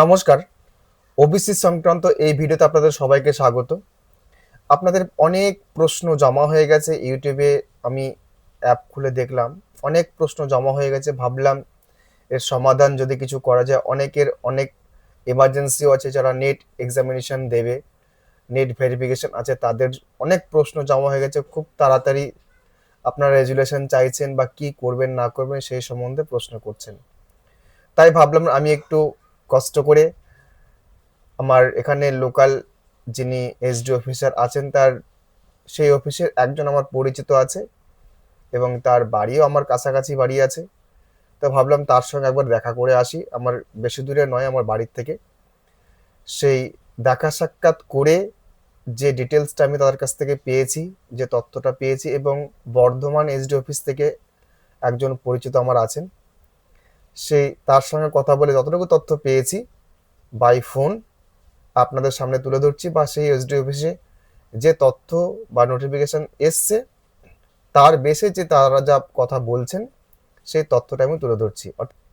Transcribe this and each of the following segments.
নমস্কার। ওবিসি সংক্রান্ত এই ভিডিওতে আপনাদের সবাইকে স্বাগত। আপনাদের অনেক প্রশ্ন জমা হয়ে গেছে, ইউটিউবে আমি অ্যাপ খুলে দেখলাম। অনেক প্রশ্ন জমা হয়ে গেছে, ভাবলাম এর সমাধান যদি কিছু করা যায়। অনেকের অনেক এমার্জেন্সিও আছে যারা নেট এক্সামিনেশন দেবে নেট ভেরিফিকেশন আছে, তাদের অনেক প্রশ্ন জমা হয়ে গেছে। খুব তাড়াতাড়ি আপনারা রেজুলেশন চাইছেন বা কি করবেন, না করবেন, সেই সম্বন্ধে প্রশ্ন করছেন। তাই ভাবলাম আমি একটু কষ্ট করে আমার এখানে লোকাল যিনি এসডি অফিসার আছেন, তার সেই অফিসের একজন আমার পরিচিত আছে এবং তার বাড়িও আমার কাছাকাছি বাড়ি আছে। তো ভাবলাম তার সঙ্গে একবার দেখা করে আসি। আমার বেশি দূরে নয়, আমার বাড়ির থেকে। সেই দেখা সাক্ষাৎ করে যে ডিটেলসটা আমি তাদের কাছ থেকে পেয়েছি, যে তথ্যটা পেয়েছি এবং বর্ধমান এসডি অফিস থেকে একজন পরিচিত আমার আছেন সেই তার সঙ্গে কথা বলে যতটুকু তথ্য পেয়েছি বাই ফোন আপনাদের সামনে তুলে ধরছি বা সেই এসডি অফিসে যে তথ্য বা নোটিফিকেশন এসছে, তার বেসে যে তারা যা কথা বলছেন, সেই তথ্যটা আমি তুলে ধরছি।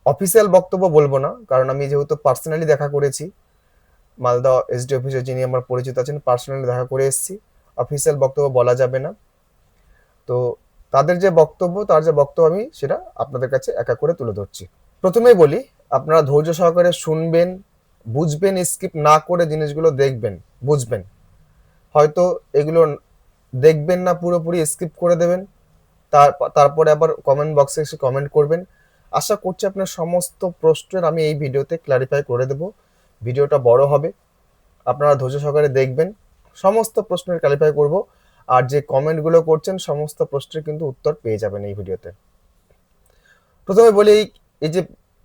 অফিসিয়াল বক্তব্য বলব না, কারণ আমি যেহেতু পার্সোনালি দেখা করেছি, মালদা এসডি অফিসে যিনি আমার পরিচিত আছেন পার্সোনালি দেখা করে এসেছি অফিসিয়াল বক্তব্য বলা যাবে না। তো তাদের যে বক্তব্য, তার যে বক্তব্য আমি সেটা আপনাদের কাছে একা করে তুলে ধরছি। প্রথমেই বলি, আপনারা ধৈর্য সহকারে শুনবেন, বুঝবেন স্কিপ না করে জিনিসগুলো দেখবেন, বুঝবেন। হয়তো এগুলো দেখবেন না, পুরোপুরি স্কিপ করে দেবেন, তার, তারপরে আবার কমেন্ট বক্সে এসে কমেন্ট করবেন। আশা করছি আপনার সমস্ত প্রশ্নের আমি এই ভিডিওতে ক্লারিফাই করে দেব। ভিডিওটা বড় হবে, আপনারা ধৈর্য সহকারে দেখবেন, সমস্ত প্রশ্নের ক্লারিফাই করব, আর যে কমেন্টগুলো করছেন, সমস্ত প্রশ্নের কিন্তু উত্তর পেয়ে যাবেন এই ভিডিওতে। প্রথমে বলি এই এই যে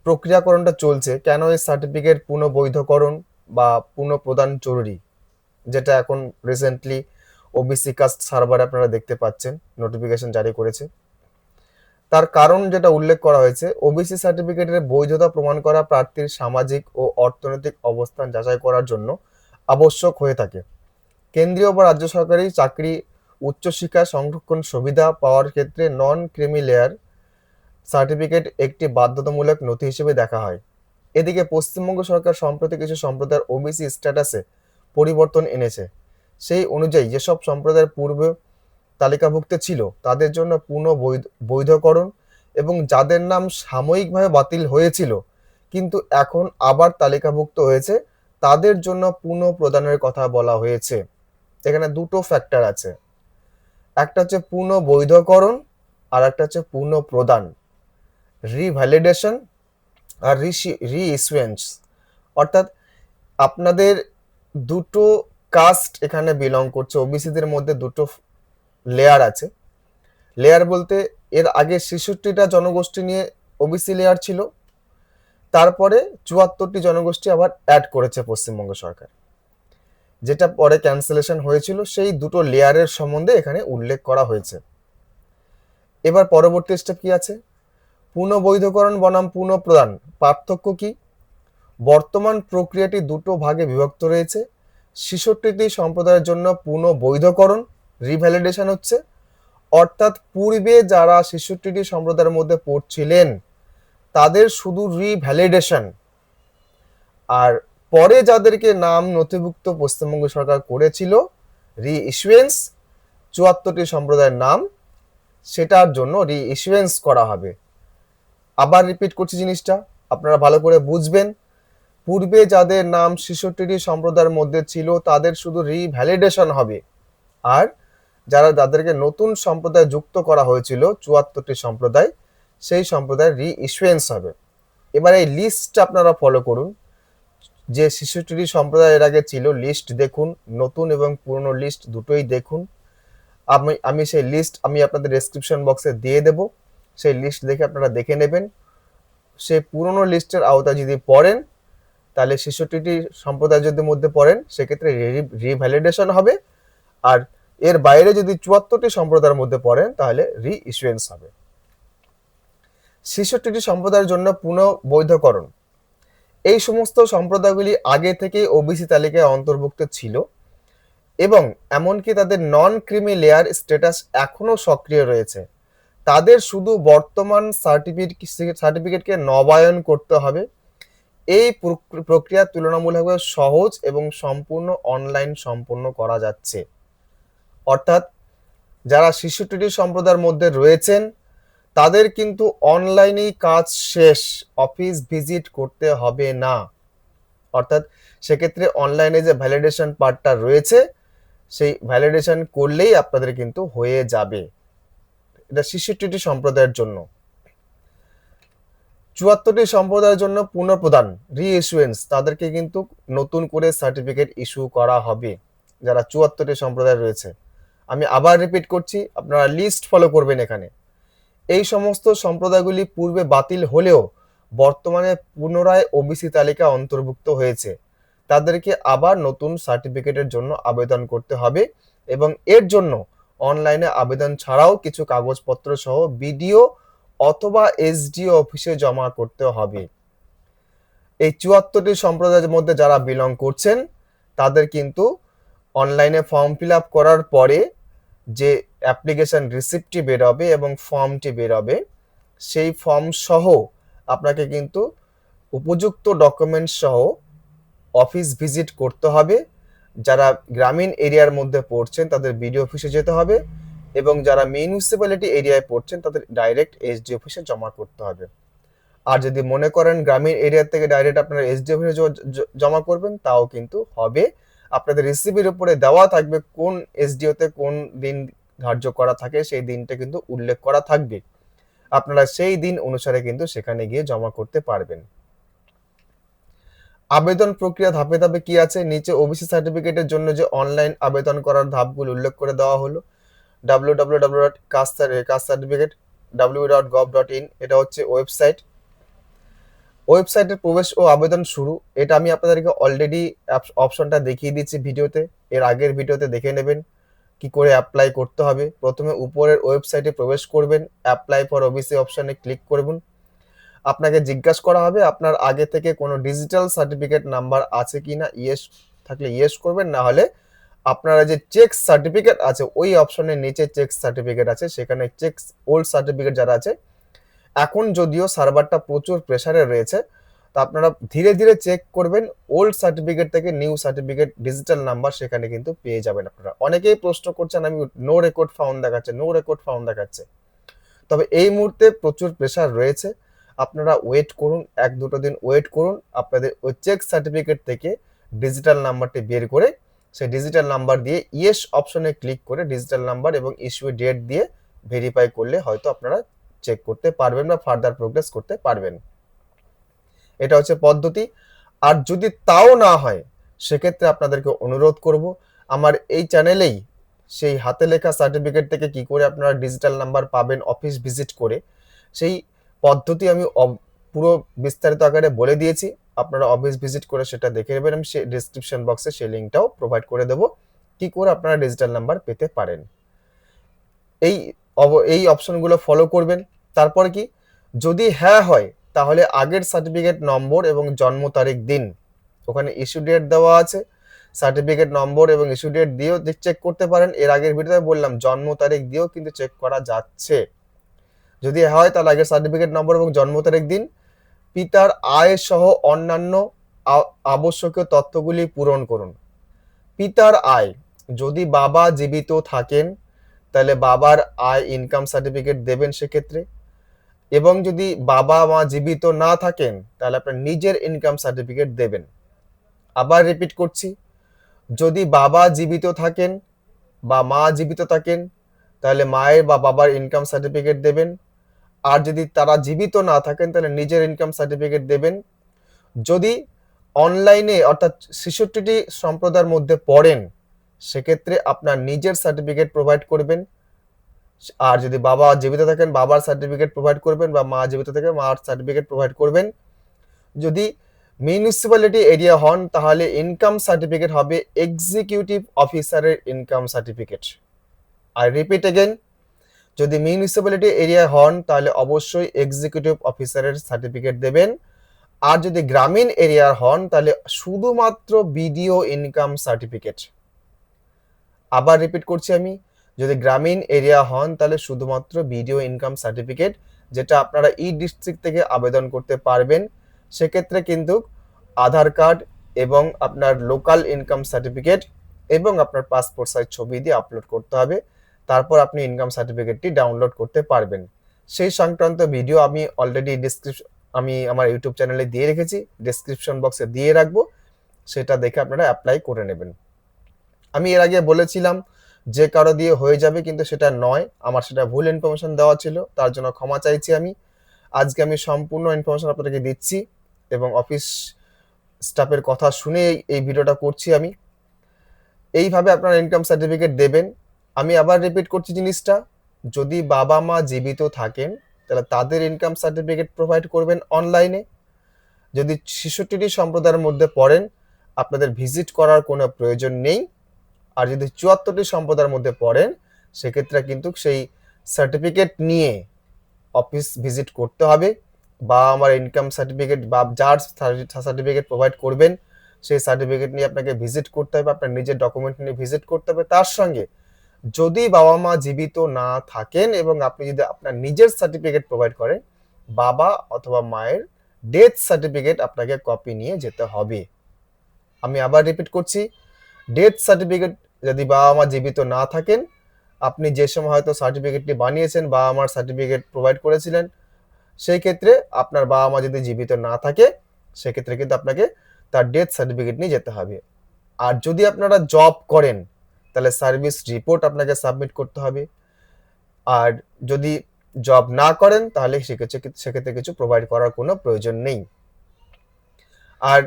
প্রক্রিয়াকরণটা চলছে, কেন এই সার্টিফিকেট পুনঃবৈধকরণ বা পুনঃপ্রদান জরুরি? যেটা এখন রিসেন্টলি ওবিসি কাস্ট সার্ভারে আপনারা দেখতে পাচ্ছেন নোটিফিকেশন জারি করেছে। তার কারণ যেটা উল্লেখ করা হয়েছে ওবিসি সার্টিফিকেটের বৈধতা প্রমাণ করা প্রার্থীর সামাজিক ও অর্থনৈতিক অবস্থান যাচাই করার জন্য আবশ্যক হয়ে থাকে। কেন্দ্রীয় বা রাজ্য সরকারি চাকরি উচ্চশিক্ষা সংরক্ষণ সুবিধা পাওয়ার ক্ষেত্রে নন ক্রিমি লেয়ার সার্টিফিকেট একটি বাধ্যতামূলক নথি হিসেবে দেখা হয়। এদিকে পশ্চিমবঙ্গ সরকার সম্প্রতি কিছু সম্প্রদায়ের ওবিসি স্ট্যাটাসে পরিবর্তন এনেছে। সেই অনুযায়ী যেসব সম্প্রদায়ের পূর্বে তালিকাভুক্ত ছিল, তাদের জন্য পুনঃ বৈধকরণ এবং যাদের নাম সাময়িকভাবে বাতিল হয়েছিল, কিন্তু এখন আবার তালিকাভুক্ত হয়েছে, তাদের জন্য পুনঃ প্রদানের কথা বলা হয়েছে। এখানে দুটো ফ্যাক্টর আছে। একটা হচ্ছে পুনঃ বৈধকরণ আর একটা হচ্ছে পুনঃ প্রদান। রিভ্যালিডেশন আর রি ইসুয়েন্স অর্থাৎ আপনাদের দুটো কাস্ট এখানে বিলং করছে ওবিসিদের মধ্যে দুটো লেয়ার আছে। লেয়ার বলতে এর আগে ছেষট্টিটা জনগোষ্ঠী নিয়ে ওবিসি লেয়ার ছিল, তারপরে চুয়াত্তরটি জনগোষ্ঠী আবার অ্যাড করেছে পশ্চিমবঙ্গ সরকার। যেটা পরে ক্যান্সেলেশন হয়েছিল, সেই দুটো লেয়ারের সম্বন্ধে এখানে উল্লেখ করা হয়েছে। এবার পরবর্তী স্টেপ কি আছে? পুনঃবৈধকরণ বনাম পুনঃপ্রদান। পার্থক্য কি? বর্তমান প্রক্রিয়াটি দুটো ভাগে বিভক্ত রয়েছে। ছেষট্টিটি সম্প্রদায়ের জন্য পুনঃবৈধকরণ রিভ্যালিডেশন হচ্ছে। অর্থাৎ পূর্বে যারা ছেষট্টিটি সম্প্রদায়ের মধ্যে পড়ছিলেন, তাদের শুধু রিভ্যালিডেশন আর পরে যাদেরকে নাম নথিভুক্ত পশ্চিমবঙ্গ সরকার করেছিল রি ইস্যুয়েন্স চুয়াত্তরটি সম্প্রদায়ের নাম, সেটার জন্য রি ইস্যুয়েন্স করা হবে। আবার রিপিট করছি জিনিসটা। আপনারা ভালো করে বুঝবেন। পূর্বে যাদের নাম ছেষট্টিটি সম্প্রদায়ের মধ্যে ছিল, তাদের শুধু রিভ্যালিডেশন হবে। আর যারা যাদেরকে নতুন সম্প্রদায় যুক্ত করা হয়েছিল, চুয়াত্তরটি সম্প্রদায়, সেই সম্প্রদায়ের রি ইস্যুয়েন্স হবে। এবার এই লিস্টটা আপনারা ফলো করুন। যে ছেষট্টিটি সম্প্রদায় এর আগে ছিল লিস্ট দেখুন। নতুন এবং পুরনো লিস্ট দুটোই দেখুন। আমি আমি সেই লিস্ট আমি আপনাদের ডেসক্রিপশন বক্সে দিয়ে দেব। সেই লিস্ট দেখে আপনারা দেখে নেবেন। সেই পুরনো লিস্টের আওতায় যদি পড়েন, তাহলে ছেষট্টিটি সম্প্রদায় যদি মধ্যে পড়েন, সেক্ষেত্রে রিভ্যালিডেশন হবে। আর এর বাইরে যদি চুয়াত্তরটি সম্প্রদায়ের মধ্যে পড়েন, তাহলে রি ইস্যুয়েন্স হবে। ছেষট্টিটি সম্প্রদায়ের জন্য পুনঃ বৈধকরণ এই সমস্ত সম্প্রদায়গুলি আগে থেকে ওবিসি তালিকায় অন্তর্ভুক্ত ছিল এবং এমনকি তাদের নন ক্রিমি লেয়ার স্ট্যাটাস এখনও সক্রিয় রয়েছে। তাদের শুধু বর্তমান সার্টিফিকেট সার্টিফিকেটকে নবায়ন করতে হবে। এই প্রক- প্রক্রিয়া তুলনামূলকভাবে সহজ এবং সম্পূর্ণ অনলাইন সম্পন্ন করা যাচ্ছে। অর্থাৎ যারা শিশু টিটি সম্প্রদায়ের মধ্যে রয়েছেন, তাদের কিন্তু অনলাইনেই কাজ শেষ অফিস ভিজিট করতে হবে না। অর্থাৎ সেক্ষেত্রে অনলাইনে যে ভ্যালিডেশন পার্টটা রয়েছে, সেই ভ্যালিডেশন করলেই আপনাদের কিন্তু হয়ে যাবে। এটা শিশু সম্প্রদায়ের জন্য। চুয়াত্তরটি সম্প্রদায়ের জন্য পুনঃপ্রদান রিইস্যুয়েন্স তাদেরকে কিন্তু নতুন করে সার্টিফিকেট ইস্যু করা হবে, যারা চুয়াত্তরটি সম্প্রদায় রয়েছে। আমি আবার রিপিট করছি, আপনারা লিস্ট ফলো করবেন এখানে। এই সমস্ত সম্প্রদায়গুলি পূর্বে বাতিল হলেও বর্তমানে পুনরায় ওবিসি তালিকা অন্তর্ভুক্ত হয়েছে। তাদেরকে আবার নতুন সার্টিফিকেটের জন্য আবেদন করতে হবে এবং এর জন্য অনলাইনে আবেদন ছাড়াও কিছু কাগজপত্র সহ বিডিও অথবা এসডিও অফিসে জমা করতে হবে। এই চুয়াত্তরটি সম্প্রদায়ের মধ্যে যারা বিলং করছেন, তাদের কিন্তু অনলাইনে ফর্ম ফিল আপ করার পরে যে অ্যাপ্লিকেশন রিসিপ্টটি বেরোবে এবং ফর্মটি বেরোবে, সেই ফর্ম সহ আপনাকে কিন্তু উপযুক্ত ডকুমেন্ট সহ অফিস ভিজিট করতে হবে। যারা গ্রামীণ এরিয়ার মধ্যে পড়ছেন, তাদের বিডিও অফিসে যেতে হবে এবং যারা মিউনিসিপ্যালিটি এরিয়ায় পড়ছেন, তাদের ডাইরেক্ট এসডি অফিসে জমা করতে হবে। আর যদি মনে করেন গ্রামীণ এরিয়া থেকে ডাইরেক্ট আপনারা এসডি অফিসে জমা করবেন, তাও কিন্তু হবে। আপনাদের রিসিভির উপরে দেওয়া থাকবে কোন এসডিওতে কোন দিন ধার্য করা থাকে, সেই দিনটা কিন্তু উল্লেখ করা থাকবে। আপনারা সেই দিন অনুসারে কিন্তু সেখানে গিয়ে জমা করতে পারবেন। আবেদন প্রক্রিয়া ধাপে ধাপে কি আছে? নিচে ওবিসি সার্টিফিকেটের জন্য যে অনলাইন আবেদন করার ধাপগুলো উল্লেখ করে দেওয়া হলো। W W W dot caste caste certificate W dot gov dot in এটা হচ্ছে ওয়েবসাইট ওয়েবসাইটের প্রবেশ ও আবেদন শুরু। এটা আমি আপনাদেরকে অলরেডি অপশনটা দেখিয়ে দিচ্ছি ভিডিওতে। এর আগের ভিডিওতে দেখে নেবেন কি করে অ্যাপ্লাই করতে হবে। প্রথমে উপরের ওয়েবসাইটে প্রবেশ করবেন। অ্যাপ্লাই ফর ওবিসি অপশনে ক্লিক করবেন। আপনাকে জিজ্ঞাসা করা হবে আপনার আগে থেকে কোনো ডিজিটাল সার্টিফিকেট নাম্বার আছে কি না ইয়েস থাকলে ইয়েস করবেন, না হলে আপনারা যে চেক সার্টিফিকেট আছে, ওই অপশনের নিচে চেক সার্টিফিকেট আছে, সেখানে চেক ওল্ড সার্টিফিকেট যারা আছে, এখন যদিও সার্ভারটা প্রচুর প্রেশারে রয়েছে, তা আপনারা ধীরে ধীরে চেক করবেন ওল্ড সার্টিফিকেট থেকে নিউ সার্টিফিকেট ডিজিটাল নাম্বার সেখানে কিন্তু পেয়ে যাবেন আপনারা। অনেকেই প্রশ্ন করছেন, আমি নো রেকর্ড ফাউন্ড দেখাচ্ছে নো রেকর্ড ফাউন্ড দেখাচ্ছে। তবে এই মুহূর্তে প্রচুর প্রেশার রয়েছে আপনারা ওয়েট করুন, এক দুটো দিন ওয়েট করুন, আপনাদের ওই চেক সার্টিফিকেট থেকে ডিজিটাল নাম্বারটি বের করে সেই ডিজিটাল নাম্বার দিয়ে ইয়েস অপশনে ক্লিক করে ডিজিটাল নাম্বার এবং ইস্যু ডেট দিয়ে ভেরিফাই করলে হয়তো আপনারা চেক করতে পারবেন বা ফার্দার প্রোগ্রেস করতে পারবেন। এটা হচ্ছে পদ্ধতি। আর যদি তাও না হয়, সেক্ষেত্রে আপনাদেরকে অনুরোধ করব, আমার এই চ্যানেলেই সেই হাতে লেখা সার্টিফিকেট থেকে কি করে আপনারা ডিজিটাল নাম্বার পাবেন অফিস ভিজিট করে, সেই পদ্ধতি আমি পুরো বিস্তারিত আকারে বলে দিয়েছি। আপনারা অফিস ভিজিট করে সেটা দেখে নেবেন। আমি সেই ডিসক্রিপশন বক্সে সেই লিঙ্কটাও প্রোভাইড করে দেবো। কি করে আপনারা ডিজিটাল নাম্বার পেতে পারেন। এই এই অপশনগুলো ফলো করবেন। তারপর কি? যদি হ্যাঁ হয়, তাহলে আগের সার্টিফিকেট নম্বর এবং জন্ম তারিখ দিন। ওখানে ইস্যু ডেট দেওয়া আছে। সার্টিফিকেট নম্বর এবং ইস্যু ডেট দিয়েও চেক করতে পারেন। এর আগের ভিডিওতে বললাম, জন্ম তারিখ দিয়েও কিন্তু চেক করা যাচ্ছে। যদি হয় তাহলে আগের সার্টিফিকেট নম্বর এবং জন্ম তারিখ দিন। পিতার আয় সহ অন্যান্য আবশ্যকীয় তথ্যগুলি পূরণ করুন। পিতার আয়, যদি বাবা জীবিত থাকেন, তাহলে বাবার আয় ইনকাম সার্টিফিকেট দেবেন সেক্ষেত্রে। এবং যদি বাবা মা জীবিত না থাকেন, তাহলে আপনার নিজের ইনকাম সার্টিফিকেট দেবেন। আবার রিপিট করছি, যদি বাবা জীবিত থাকেন বা মা জীবিত থাকেন, তাহলে মায়ের বা বাবার ইনকাম সার্টিফিকেট দেবেন। আর যদি তারা জীবিত না থাকেন, তাহলে নিজের ইনকাম সার্টিফিকেট দেবেন। যদি অনলাইনে অর্থাৎ ছেষট্টিটি সম্প্রদায়ের মধ্যে পড়েন, সেক্ষেত্রে আপনার নিজের সার্টিফিকেট প্রোভাইড করবেন। আর যদি বাবা জীবিত থাকেন, বাবার সার্টিফিকেট প্রোভাইড করবেন বা মা জীবিত থাকে, মার সার্টিফিকেট প্রোভাইড করবেন। যদি মিউনিসিপ্যালিটি এরিয়া হন, তাহলে ইনকাম সার্টিফিকেট হবে এক্সিকিউটিভ অফিসারের ইনকাম সার্টিফিকেট আর রিপিট এগেন যদি মিউনিসিপ্যালিটি এরিয়া হন, তাহলে অবশ্যই এক্সিকিউটিভ অফিসারের সার্টিফিকেট দেবেন। আর যদি গ্রামীণ এরিয়ার হন, তাহলে শুধুমাত্র বিডিও ইনকাম সার্টিফিকেট আবার রিপিট করছি আমি, যদি গ্রামীণ এরিয়া হন, তাহলে শুধুমাত্র বিডিও ইনকাম সার্টিফিকেট যেটা আপনারা ই ডিস্ট্রিক্ট থেকে আবেদন করতে পারবেন। সেক্ষেত্রে কিন্তু আধার কার্ড এবং আপনার লোকাল ইনকাম সার্টিফিকেট এবং আপনার পাসপোর্ট সাইজ ছবি দিয়ে আপলোড করতে হবে। তারপর আপনি ইনকাম সার্টিফিকেটটি ডাউনলোড করতে পারবেন। সেই সংক্রান্ত ভিডিও আমি অলরেডি ডিসক্রিপশন আমি আমার ইউটিউব চ্যানেলে দিয়ে রেখেছি ডিসক্রিপশন বক্সে দিয়ে রাখব, সেটা দেখে আপনারা অ্যাপ্লাই করে নেবেন। আমি এর আগে বলেছিলাম যে কারও দিয়ে হয়ে যাবে কিন্তু সেটা নয়, আমার সেটা ভুল ইনফরমেশন দেওয়া ছিল, তার জন্য ক্ষমা চাইছি আমি। আজকে আমি সম্পূর্ণ ইনফরমেশন আপনাদেরকে দিচ্ছি এবং অফিস স্টাফের কথা শুনে এই- ভিডিওটা করছি আমি। এইভাবে আপনারা ইনকাম সার্টিফিকেট দেবেন আমি আবার রিপিট করছি জিনিসটা। যদি বাবা মা জীবিত থাকেন, তাহলে তাদের ইনকাম সার্টিফিকেট প্রোভাইড করবেন অনলাইনে যদি ছেষট্টিটি সম্প্রদায়ের মধ্যে পড়েন, আপনাদের ভিজিট করার কোনো প্রয়োজন নেই। আর যদি চুয়াত্তরটি সম্প্রদায়ের মধ্যে পড়েন, সেক্ষেত্রে কিন্তু সেই সার্টিফিকেট নিয়ে অফিস ভিজিট করতে হবে বা আমার ইনকাম সার্টিফিকেট বা যার সার্টিফিকেট প্রোভাইড করবেন, সেই সার্টিফিকেট নিয়ে আপনাকে ভিজিট করতে হবে, আপনার নিজের ডকুমেন্ট নিয়ে ভিজিট করতে হবে। তার সঙ্গে যদি বাবা মা জীবিত না থাকেন এবং আপনি যদি আপনার নিজের সার্টিফিকেট প্রোভাইড করেন, বাবা অথবা মায়ের ডেথ সার্টিফিকেট আপনাকে কপি নিয়ে যেতে হবে। আমি আবার রিপিট করছি ডেথ সার্টিফিকেট যদি বাবা মা জীবিত না থাকেন, আপনি যে সময় হয়তো সার্টিফিকেটটি বানিয়েছেন, বাবা মার সার্টিফিকেট প্রোভাইড করেছিলেন, সেই ক্ষেত্রে আপনার বাবা মা যদি জীবিত না থাকে, সেক্ষেত্রে কিন্তু আপনাকে তার ডেথ সার্টিফিকেট নিয়ে যেতে হবে। আর যদি আপনারা জব করেন তাহলে সার্ভিস রিপোর্ট আপনাকে সাবমিট করতে হবে। আর যদি জব না করেন, তাহলে সেক্ষেত্রে কিছু প্রোভাইড করার কোনো প্রয়োজন নেই। আর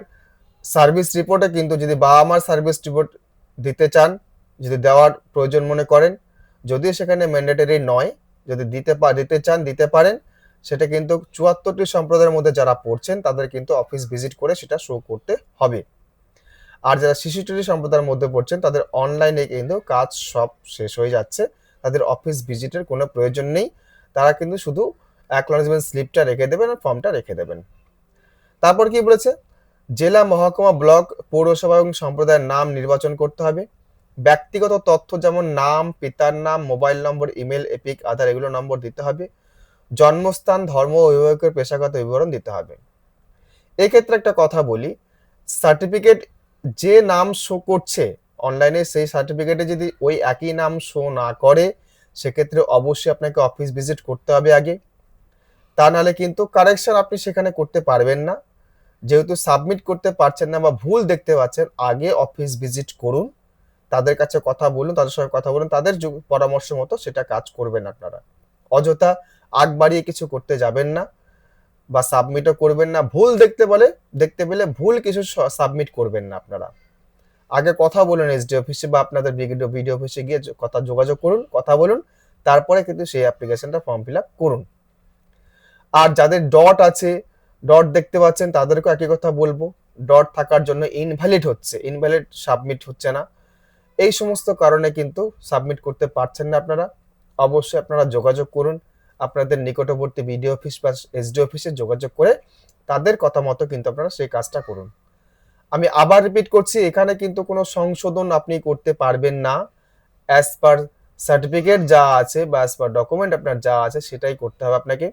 সার্ভিস রিপোর্টে কিন্তু যদি বাবা মার সার্ভিস রিপোর্ট দিতে চান, যদি দেওয়ার প্রয়োজন মনে করেন, যদিও সেখানে ম্যান্ডেটরি নয়, যদি দিতে দিতে চান, দিতে পারেন, সেটা কিন্তু চুয়াত্তরটি সম্প্রদায়ের মধ্যে যারা পড়ছেন, তাদের কিন্তু অফিস ভিজিট করে সেটা শো করতে হবে। আর যারা শিশুটি সম্প্রদায়ের মধ্যে পড়ছেন, তাদের অনলাইনে কিন্তু কাজ সব শেষ হয়ে যাচ্ছে। তাদের অফিস ভিজিটের কোনো প্রয়োজন নেই। তারা কিন্তু শুধু অ্যাকনোলেজমেন্ট স্লিপটা রেখে দেবেন আর ফর্মটা রেখে দেবেন। তারপর কি বলেছে? জেলা মহকুমা ব্লক পৌরসভা এবং সম্প্রদায়ের নাম নির্বাচন করতে হবে। ব্যক্তিগত তথ্য যেমন নাম, পিতার নাম, মোবাইল নম্বর ইমেল এপিক আধার এগুলো নম্বর দিতে হবে। জন্মস্থান, ধর্ম ও অভিভাবকের পেশাগত বিবরণ দিতে হবে। এক্ষেত্রে একটা কথা বলি সার্টিফিকেট যে নাম শো করছে অনলাইনে সেই সার্টিফিকেটে যদি ওই একই নাম শো না করে, সেক্ষেত্রে অবশ্যই আপনাকে অফিস ভিজিট করতে হবে আগে। তা নাহলে কিন্তু কারেকশন আপনি সেখানে করতে পারবেন না। যেহেতু সাবমিট করতে পারছেন না বা ভুল দেখতে পাচ্ছেন, আগে অফিস ভিজিট করুন। তাদের কাছে কথা বলুন, তাদের সঙ্গে কথা বলুন, তাদের পরামর্শ মতো সেটা কাজ করবেন আপনারা। অযথা আগ বাড়িয়ে কিছু করতে যাবেন না। বা সাবমিটও করবেন না, ভুল দেখতে বলে, দেখতে পেলে ভুল কিছু সাবমিট করবেন না আপনারা। আগে কথা বলুন এসডি অফিসে বা আপনাদের ভিডিও ভিডিও অফিসে গিয়ে কথা, যোগাযোগ করুন, কথা বলুন, তারপরে কিন্তু সেই অ্যাপ্লিকেশনটা ফর্ম ফিল আপ করুন। আর যাদের ডট আছে ডট দেখতে পাচ্ছেন, তাদেরকেও একই কথা বলব ডট থাকার জন্য ইনভ্যালিড হচ্ছে ইনভ্যালিড সাবমিট হচ্ছে না। এই সমস্ত কারণে কিন্তু সাবমিট করতে পারছেন না আপনারা। অবশ্যই আপনারা যোগাযোগ করুন আপনাদের নিকটবর্তী বিডিও অফিস বা এসডি অফিসে যোগাযোগ করে তাদের কথা মতো কিন্তু আপনারা সেই কাজটা করুন। আমি আবার রিপিট করছি, এখানে কিন্তু কোনো সংশোধন আপনি করতে পারবেন না। অ্যাজ পার সার্টিফিকেট যা আছে বা অ্যাজ পার ডকুমেন্ট আপনার যা আছে সেটাই করতে হবে আপনাকে।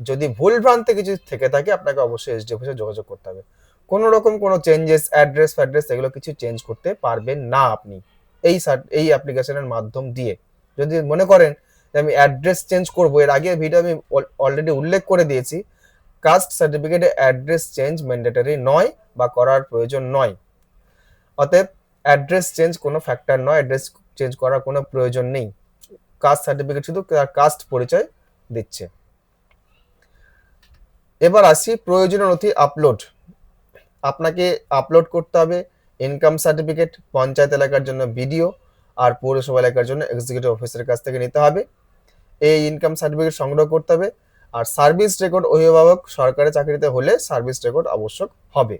যদি ভুল ভ্রান্তি কিছু থেকে থাকে, আপনাকে অবশ্যই এসডি অফিসে যোগাযোগ করতে হবে। কোনো রকম কোনো চেঞ্জেস অ্যাড্রেস ফ্যাড্রেস এগুলো কিছু চেঞ্জ করতে পারবেন না আপনি। এই এই অ্যাপ্লিকেশনের মাধ্যম দিয়ে। যদি মনে করেন আমি অ্যাড্রেস চেঞ্জ করব, এর আগে ভিডিও আমি অলরেডি উল্লেখ করে দিয়েছি। কাস্ট সার্টিফিকেটে অ্যাড্রেস চেঞ্জ ম্যান্ডেটরি নয় বা করার প্রয়োজন নয়। অতএব অ্যাড্রেস চেঞ্জ কোনো ফ্যাক্টর নয় অ্যাড্রেস চেঞ্জ করার কোনো প্রয়োজন নেই। কাস্ট সার্টিফিকেট শুধু কাস্ট পরিচয় দিচ্ছে। এবার আসি প্রয়োজনীয় নথি আপলোড আপনাকে আপলোড করতে হবে ইনকাম সার্টিফিকেট পঞ্চায়েত এলাকার জন্য বিডিও আর পৌরসভা এলাকার জন্য এক্সিকিউটিভ অফিসারের কাছ থেকে নিতে হবে। এই ইনকাম সার্টিফিকেট সংগ্রহ করতে হবে। আর সার্ভিস রেকর্ড অভিভাবক সরকারি চাকরিতে হলে সার্ভিস রেকর্ড আবশ্যক হবে।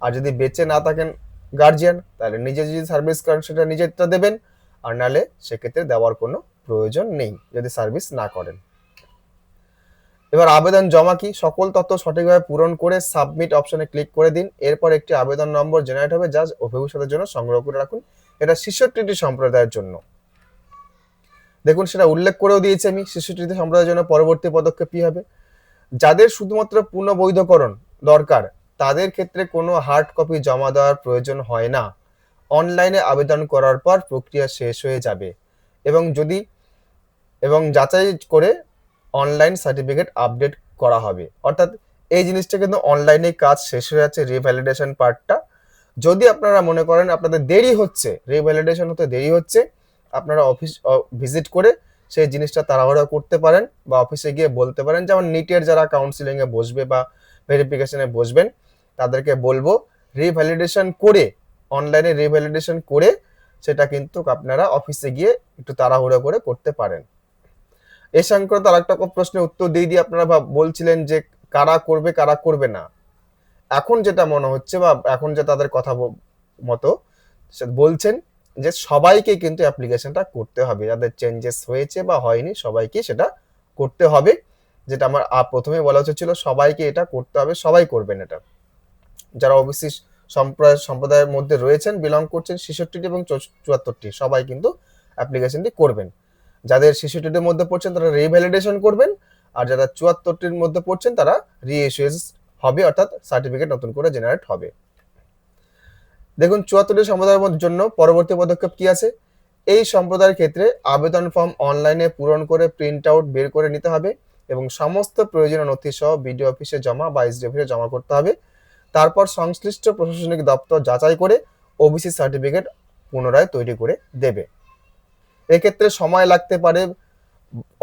আর যদি বেঁচে না থাকেন গার্জিয়ান তাহলে নিজে যদি সার্ভিস করেন, সেটা নিজেরটা দেবেন। আর নাহলে সেক্ষেত্রে দেওয়ার কোনো প্রয়োজন নেই, যদি সার্ভিস না করেন। এবার আবেদন জমা কি? সকল তথ্য সঠিকভাবে পূরণ করে সাবমিট অপশনে ক্লিক করে দিন। এরপর একটি আবেদন নম্বর জেনারেট হবে, যা ভবিষ্যতের জন্য সংগ্রহ করে রাখুন। এটা ছেষট্টিটি সম্প্রদায়ের জন্য। দেখুন, সেটা উল্লেখ করেও দিয়েছি আমি ছেষট্টিটি সম্প্রদায়ের জন্য পরবর্তী পদক্ষেপ কি হবে। যাদের শুধুমাত্র পূর্ণ বৈধকরণ দরকার, তাদের ক্ষেত্রে কোনো হার্ড কপি জমা দেওয়ার প্রয়োজন হয় না। অনলাইনে আবেদন করার পর প্রক্রিয়া শেষ হয়ে যাবে এবং যদি, এবং যাচাই করে অনলাইন সার্টিফিকেট আপডেট করা হবে। অর্থাৎ এই জিনিসটা কিন্তু অনলাইনে কাজ শেষ হয়ে যাচ্ছে রিভ্যালিডেশন পার্টটা যদি আপনারা মনে করেন আপনাদের দেরি হচ্ছে রিভ্যালিডেশন হতে দেরি হচ্ছে আপনারা অফিস ভিজিট করে সেই জিনিসটা তাড়াহুড়া করতে পারেন বা অফিসে গিয়ে বলতে পারেন। যেমন নিটের যারা কাউন্সিলিংয়ে বসবে বা ভেরিফিকেশনে বসবেন, তাদেরকে বলব রিভ্যালিডেশন করে অনলাইনে রিভ্যালিডেশন করে সেটা কিন্তু আপনারা অফিসে গিয়ে একটু তাড়াহুড়ো করে করতে পারেন। এ সংক্রান্ত আরেকটা প্রশ্নের উত্তর দিয়ে দিয়ে আপনারা বলছিলেন যে কারা করবে কারা করবে না। এখন যেটা মনে হচ্ছে বা এখন যে তাদের কথা মতো বলছেন যে সবাইকে কিন্তু অ্যাপ্লিকেশনটা করতে হবে। যাদের চেঞ্জেস হয়েছে বা হয়নি, সবাইকে সেটা করতে হবে। যেটা আমার প্রথমে বলা উচিত ছিল, সবাইকে এটা করতে হবে, সবাই করবেন এটা। যারা ওবিসি সম্প্রদায় সম্প্রদায়ের মধ্যে রয়েছেন বিলং করছেন, ছেষট্টিটি এবং চুয়াত্তরটি, সবাই কিন্তু অ্যাপ্লিকেশনটি করবেন। যাদের ছেষট্টিটির মধ্যে পড়ছেন, তারা রিভ্যালিডেশন করবেন। আর যারা চুয়াত্তরটির মধ্যে পড়ছেন, তারা রিইস্যুয়েন্স হবে, অর্থাৎ সার্টিফিকেট নতুন করে জেনারেট হবে। দেখুন, চুয়াত্তরটি সম্প্রদায়ের জন্য পরবর্তী পদক্ষেপ কি আছে? এই সম্প্রদায়ের ক্ষেত্রে আবেদন ফর্ম অনলাইনে পূরণ করে প্রিন্ট আউট বের করে নিতে হবে এবং সমস্ত প্রয়োজনীয় নথি সহ বিডিও অফিসে জমা বা এসডি অফিসে জমা করতে হবে। তারপর সংশ্লিষ্ট প্রশাসনিক দপ্তর যাচাই করে ওবিসি সার্টিফিকেট পুনরায় তৈরি করে দেবে। এক্ষেত্রে সময় লাগতে পারে,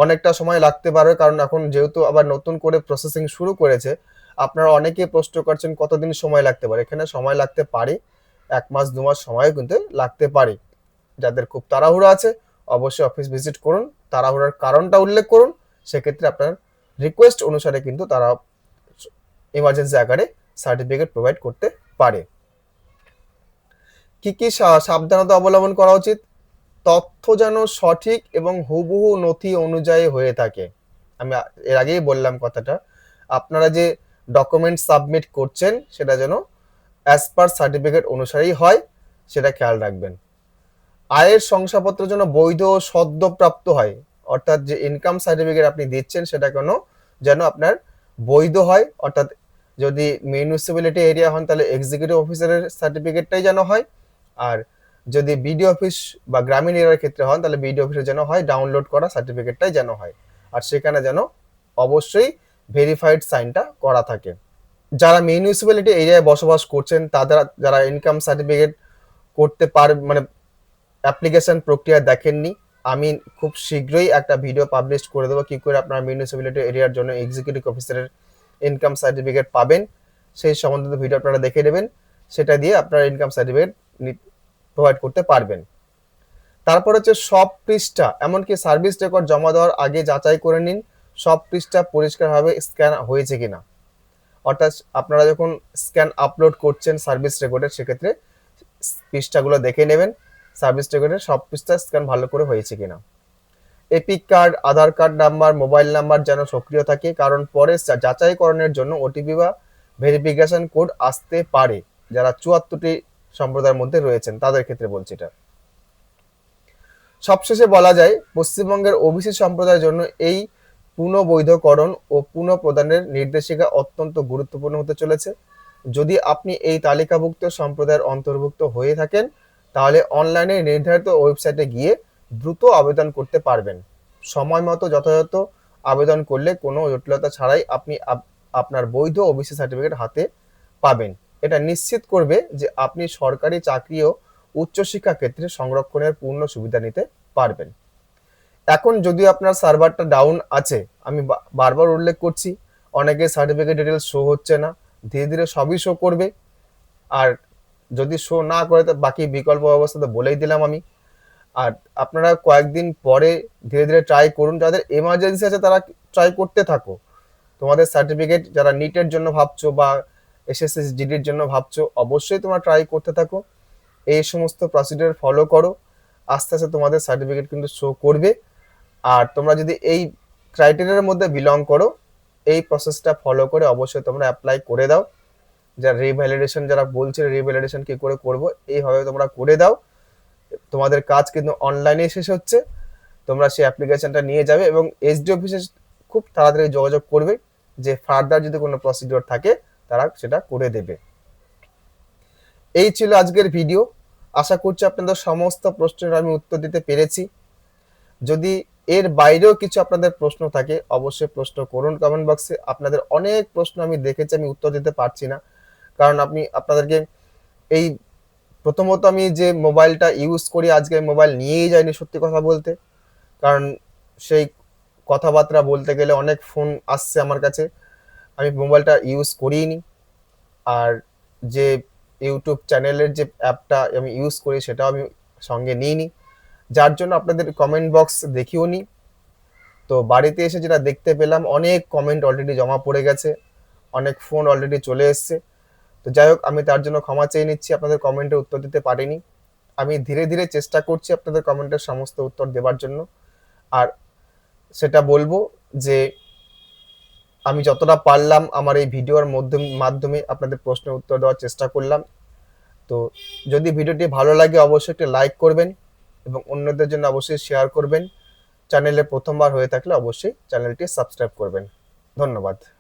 অনেকটা সময় লাগতে পারে, কারণ এখন যেহেতু আবার নতুন করে প্রসেসিং শুরু করেছে, আপনারা অনেকেই প্রশ্ন করছেন কতদিন সময় লাগতে পারে? এখানে সময় লাগতে পারে এক মাস, দু মাস সময় কিন্তু লাগতে পারে। যাদের খুব তাড়াহুড়ো আছে, অবশ্যই অফিস ভিজিট করুন। তাড়াহুড়ার কারণটা উল্লেখ করুন। সেক্ষেত্রে আপনার রিকোয়েস্ট অনুসারে কিন্তু তারা ইমার্জেন্সি আকারে সার্টিফিকেট প্রোভাইড করতে পারে। কি কি সাবধানতা অবলম্বন করা উচিত? তথ্য যেন সঠিক এবং হুবহু নথি অনুযায়ী হয়ে থাকে। আমি এর আগেই বললাম কথাটা। আপনারা যে ডকুমেন্ট সাবমিট করছেন, সেটা যেন অ্যাজ পার সার্টিফিকেট অনুসারেই হয়, সেটা খেয়াল রাখবেন। আয়ের শংসাপত্র যেন বৈধ ও সদ্যপ্রাপ্ত হয়, অর্থাৎ যে ইনকাম সার্টিফিকেট আপনি দিচ্ছেন সেটা কেন যেন আপনার বৈধ হয়, অর্থাৎ যদি মিউনিসিপ্যালিটি এরিয়া হন তাহলে এক্সিকিউটিভ অফিসারের সার্টিফিকেটটাই যেন হয়, আর যদি বিডিও অফিস বা গ্রামীণ এরিয়ার ক্ষেত্রে হন তাহলে বিডিও অফিসে যেন হয় ডাউনলোড করা সার্টিফিকেটটাই যেন হয়, আর সেখানে যেন অবশ্যই ভেরিফাইড সাইনটা করা থাকে। যারা মিউনিসিপ্যালিটি এরিয়ায় বসবাস করছেন, তাদের, যারা ইনকাম সার্টিফিকেট করতে পার মানে অ্যাপ্লিকেশন প্রক্রিয়া দেখেননি, আমি খুব শীঘ্রই একটা ভিডিও পাবলিশ করে দেবো কী করে আপনার মিউনিসিপ্যালিটি এরিয়ার জন্য এক্সিকিউটিভ অফিসারের ইনকাম সার্টিফিকেট পাবেন। সেই সম্বন্ধিত ভিডিও আপনারা দেখে নেবেন, সেটা দিয়ে আপনারা ইনকাম সার্টিফিকেট প্রোভাইড করতে পারবেন। তারপর হচ্ছে সব পৃষ্ঠা, এমনকি সার্ভিস রেকর্ড জমা দেওয়ার আগে যাচাই করে নিন, সব পৃষ্ঠা পরিষ্কারভাবে স্ক্যান হয়েছে কিনা। অর্থাৎ আপনারা যখন স্ক্যান আপলোড করছেন সার্ভিস রেকর্ডের সেক্ষেত্রে পৃষ্ঠাগুলো দেখে নেবেন সার্ভিস রেকর্ডের সব পৃষ্ঠা স্ক্যান ভালো করে হয়েছে কিনা। EPIC card Aadhaar card number mobile number যেন সক্রিয় থাকে, কারণ পরে যাচাইকরণের জন্য ওটিপি বা ভেরিফিকেশন কোড আসতে পারে। যারা চুয়াত্তরটি সম্প্রদায়ের মধ্যে রয়েছেন, তাদের ক্ষেত্রে বলছি এটা। সবশেষে বলা যায়, পশ্চিমবঙ্গের ওবিসি সম্প্রদায়ের জন্য এই পুনঃবৈধকরণ ও পুনঃপ্রদানের নির্দেশিকা অত্যন্ত গুরুত্বপূর্ণ হতে চলেছে। যদি আপনি এই তালিকাভুক্ত সম্প্রদায়ের অন্তর্ভুক্ত হয়ে থাকেন, তাহলে অনলাইনে নির্ধারিত ওয়েবসাইটে গিয়ে দ্রুত আবেদন করতে পারবেন। সময় মতো যথাযথ আবেদন করলে কোনো জটিলতা ছাড়াই আপনি আপনার বৈধ ওবিসি সার্টিফিকেট হাতে পাবেন। এটা নিশ্চিত করবে যে আপনি সরকারি চাকরি ও উচ্চশিক্ষা ক্ষেত্রে সংরক্ষণের পূর্ণ সুবিধা নিতে পারবেন। এখন যদি আপনার সার্ভারটা ডাউন আছে, আমি বারবার উল্লেখ করছি, অনেকে সার্টিফিকেট ডিটেলস শো হচ্ছে না, ধীরে ধীরে সবই শো করবে। আর যদি শো না করে, তো বাকি বিকল্প ব্যবস্থা তো বলেই দিলাম আমি। আর আপনারা কয়েকদিন পরে ধীরে ধীরে ট্রাই করুন, যাদের এমার্জেন্সি আছে তারা ট্রাই করতে থাকো। তোমাদের সার্টিফিকেট যারা নিটের জন্য ভাবছ বা এসএসএস জিডির জন্য ভাবছ, অবশ্যই তোমরা ট্রাই করতে থাকো। এই সমস্ত প্রসিডিওর ফলো করো। আস্তে আস্তে তোমাদের সার্টিফিকেট কিন্তু শো করবে। আর তোমরা যদি এই ক্রাইটেরিয়ার মধ্যে বিলং করো, এই প্রসেসটা ফলো করে অবশ্যই তোমরা অ্যাপ্লাই করে দাও। যারা রিভ্যালিডেশন যারা বলছে রিভ্যালিডেশন কি করে করব, এইভাবে তোমরা করে দাও। তোমাদের কাজ কিন্তু অনলাইনে শেষ হচ্ছে। তোমরা সেই অ্যাপ্লিকেশনটা নিয়ে যাবে এবং এসডি অফিসে খুব তাড়াতাড়ি যোগাযোগ করবে যে ফার্দার যদি কোনো প্রসিডিওর থাকে, তারা সেটা করে দেবে। এই ছিল আজকের ভিডিও আশা করছি আপনাদের সমস্ত প্রশ্নের আমি উত্তর দিতে পেরেছি। যদি এর বাইরেও কিছু আপনাদের প্রশ্ন থাকে, অবশ্যই প্রশ্ন করুন কমেন্ট বক্সে আপনাদের অনেক প্রশ্ন আমি দেখেছি, আমি উত্তর দিতে পারছি না। কারণ আপনি, আপনাদেরকে এই প্রথমত আমি যে মোবাইলটা ইউজ করি, আজকে মোবাইল নিয়েই যাইনি সত্যি কথা বলতে। কারণ সেই কথাবার্তা বলতে গেলে অনেক ফোন আসছে আমার কাছে। আমি মোবাইলটা ইউজ করিনি আর যে ইউটিউব চ্যানেলের যে অ্যাপটা আমি ইউজ করি, সেটাও আমি সঙ্গে নিইনি। যার জন্য আপনাদের কমেন্ট বক্স দেখিও নি। তো বাড়িতে এসে যেটা দেখতে পেলাম, অনেক কমেন্ট অলরেডি জমা পড়ে গেছে, অনেক ফোন অলরেডি চলে এসছে। তো যাই হোক, আমি তার জন্য ক্ষমা চেয়ে নিচ্ছি, আপনাদের কমেন্টের উত্তর দিতে পারিনি। আমি ধীরে ধীরে চেষ্টা করছি আপনাদের কমেন্টের সমস্ত উত্তর দেওয়ার জন্য। আর সেটা বলব যে, আমি যতটা পারলাম আমার এই ভিডিওর মাধ্যমে মাধ্যমে আপনাদের প্রশ্নের উত্তর দেওয়ার চেষ্টা করলাম। তো যদি ভিডিওটি ভালো লাগে, অবশ্যই একটি লাইক করবেন। এবং অন্যদের জন্য অবশ্যই শেয়ার করবেন। চ্যানেলে প্রথমবার হয়ে থাকলে অবশ্যই চ্যানেলটি সাবস্ক্রাইব করবেন। ধন্যবাদ।